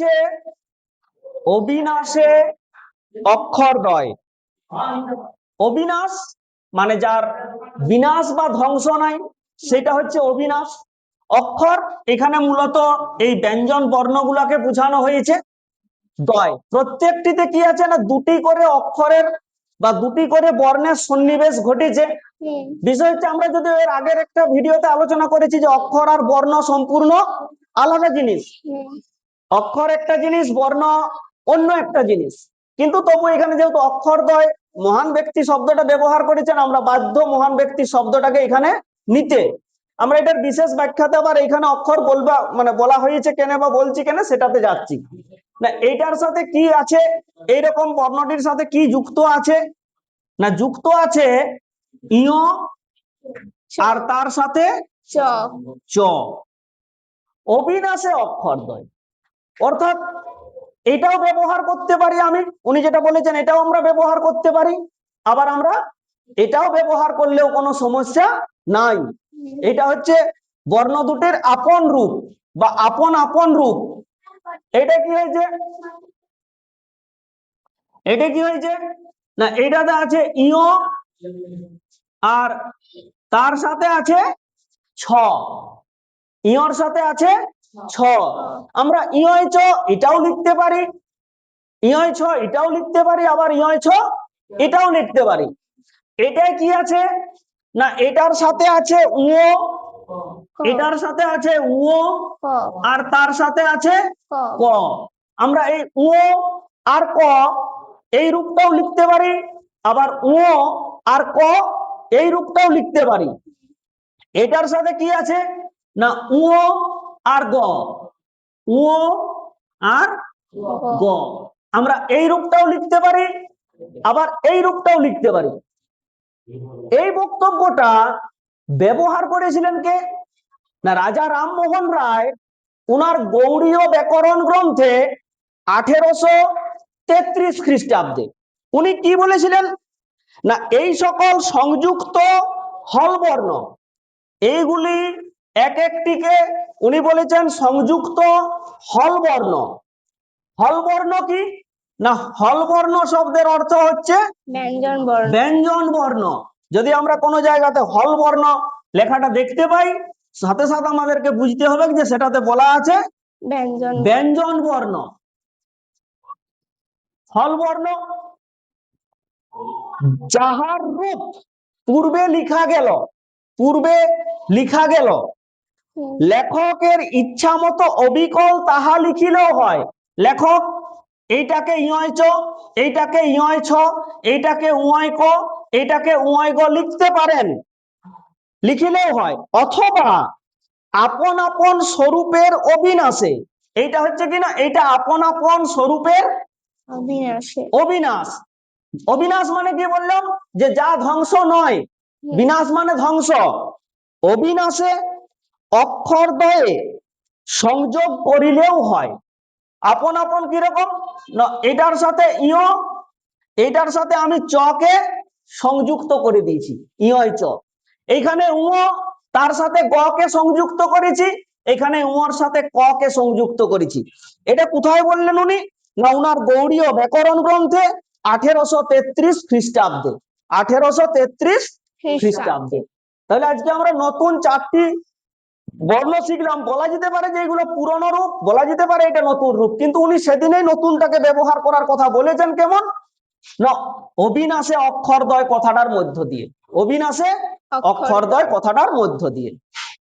আছে অবিনাশে অক্ষরদ্বয় অবিনাশ মানে যার বিনাশ বা ধ্বংস নাই সেটা হচ্ছে অবিনাশ। অক্ষর এখানে মূলত এই ব্যঞ্জন বর্ণগুলাকে বোঝানো হয়েছে। দয়। প্রত্যেকটিতে কি আছে না দুটি করে অক্ষরের বা দুটি করে বর্ণের সন্নিবেশ ঘটেছে। বিষয় হচ্ছে আমরা যদি এর আগের একটা ভিডিওতে আলোচনা করেছি যে অক্ষর আর বর্ণ সম্পূর্ণ আলাদা জিনিস। অক্ষর একটা জিনিস বর্ণ অন্য একটা জিনিস। কিন্তু তবু এখানে যেহেতু অক্ষরদ্বয় মহান ব্যক্তি শব্দটা ব্যবহার করেছেন আমরা বাধ্য মহান ব্যক্তি শব্দটাকে এখানে নিতে। আমরা এটার বিশেষ ব্যাখ্যাতে আবার এখানে অক্ষর বলবা মানে বলা হয়েছে কেন বা বলছি কেন সেটাতে যাচ্ছি। না এইটার সাথে কি আছে? এইরকম বর্ণটির সাথে কি যুক্ত আছে? না যুক্ত আছে ইয় আর তার সাথে চ। অবিনাশে অক্ষরদ্বয় অর্থাৎ এটাও ব্যবহার করতে পারি আমি। উনি যেটা বলেছেন, এটাও আমরা ব্যবহার করতে পারি। আবার আমরা এটাও ব্যবহার করলেও কোনো সমস্যা নাই। এটা হচ্ছে বর্ণ দুটির আপন রূপ বা আপন আপন রূপ। এটা কি হয়েছে? এটা কি হয়েছে? না, এটাতে আছে ইয় আর তার সাথে আছে ছ। ইয়র সাথে আছে ছ। আমরা ইয় ছ এটাও লিখতে পারি। ইয় ছ এটাও লিখতে পারি। আবার ইয় ছ এটাও লিখতে পারি। এটাই কি আছে? না এটার সাথে আছে উও এটার সাথে আছে ক। আর তার সাথে আছে ক। আমরা এই উও আর ক এই রূপটাও লিখতে পারি। আবার উও আর ক এই রূপটাও লিখতে পারি। এটার সাথে কি আছে? না উও আর গ। উও আর গ। আমরা এই রূপটাও লিখতে পারি, আবার এই রূপটাও লিখতে পারি। এই বক্তব্যটা ব্যবহার করেছিলেন কে? না, রাজা রামমোহন রায়, উনার গৌড়ীয় ব্যাকরণ গ্রন্থে আঠেরোশো তেত্রিশ খ্রিস্টাব্দে। উনি কি বলেছিলেন? না, এই সকল সংযুক্ত হলবর্ণ, এইগুলি এক একটিকে উনি বলেছেন সংযুক্ত হলবর্ণ। হলবর্ণ কি? না হলবর্ণ শব্দের অর্থ হচ্ছে ব্যঞ্জন বর্ণ যদি আমরা কোনো জায়গাতে হল বর্ণ লেখাটা দেখতে পাই সাথে সাথে আমাদেরকে বুঝতে হবে যে সেটাতে বলা আছে ব্যঞ্জন বর্ণ হল বর্ণ যাহার রূপ পূর্বে লিখা গেল পূর্বে লিখা গেল লেখকের ইচ্ছা মতো অবিকল তাহা লিখিলেও হয়। লেখক এইটাকে ইয় চ এইটাকে ইয় ছ এইটাকে উয় ক এইটাকে উয় গ লিখতে পারেন। লিখিলেও হয়। অথবা আপন আপন স্বরূপের অবিনাশে এইটা হচ্ছে কিনা এইটা আপন আপন স্বরূপের অবিনাশে। অবিনাশ। অবিনাশ মানে কি বললাম? যে যা ধ্বংস নয়। বিনাশ মানে ধ্বংস। অবিনাশে অক্ষর দয়ে সংযোগ করিলেও হয়। আপন আপন কীরকম না এটার সাথে ইয় এটার সাথে আমি চকে সংযুক্ত করে দিয়েছি। ইয় চ। এইখানে উঁ তার সাথে গ কে সংযুক্ত করেছি এখানে উঁর সাথে ক কে সংযুক্ত করেছি। এটা কোথায় বললেন উনি? না উনার গৌড়ীয় ব্যাকরণ গ্রন্থে আঠেরোশো তেত্রিশ খ্রিস্টাব্দে। আঠেরোশো তেত্রিশ খ্রিস্টাব্দে। তাহলে আজকে আমরা নতুন চারটি বর্ণ শিখলাম বলা যেতে পারে যে এগুলো পুরনো রূপ বলা যেতে পারে এটা নতুন রূপ। কিন্তু উনি সেদিনেই নতুনটাকে ব্যবহার করার কথা বলেছেন কেমন? না অবিনাশে অক্ষরদ্বয় কথাটার মধ্য দিয়ে। অবিনাশে অক্ষরদ্বয় কথাটার মধ্য দিয়ে।